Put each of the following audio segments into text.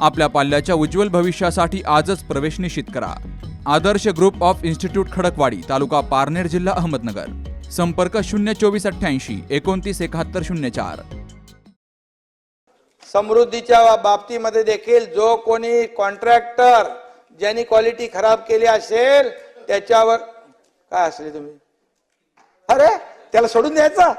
आपल्या पाल्याच्या उज्ज्वल भविष्यासाठी आजच प्रवेश निश्चित करा. Adarsh group of institute Khadakwadi तालुका पारनेर जिल्हा अहमदनगर. संपर्क शून्य चोवीस अठ्ठ्याऐंशी एकोणतीस एकाहत्तर शून्य चार. समृद्धीच्या बाबतीमध्ये देखील जो कोणी कॉन्ट्रॅक्टर ज्यांनी क्वालिटी खराब केली असेल त्याच्यावर काय असले तुम्ही? अरे त्याला सोडून द्यायचा?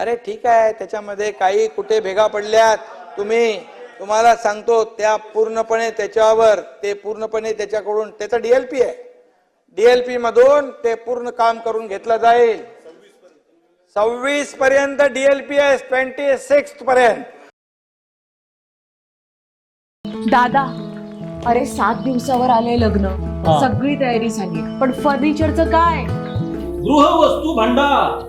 अरे ठीक आहे त्याच्यामध्ये काही कुठे भेगा पडल्यात. तुम्ही तुम्हाला सांगतो त्या पूर्णपणे त्याच्यावर ते पूर्णपणे त्याच्याकडून त्याचा डीएलपी आहे. डीएलपी मधून ते पूर्ण काम करून घेतलं जाईल. सव्वीस पर्यंत डीएलपी आहे ट्वेंटी सिक्स पर्यंत. दादा अरे सात दिवसावर आले लग्न. सगळी तयारी झाली. पण फर्निचरचं काय? गृहवस्तू भांडार.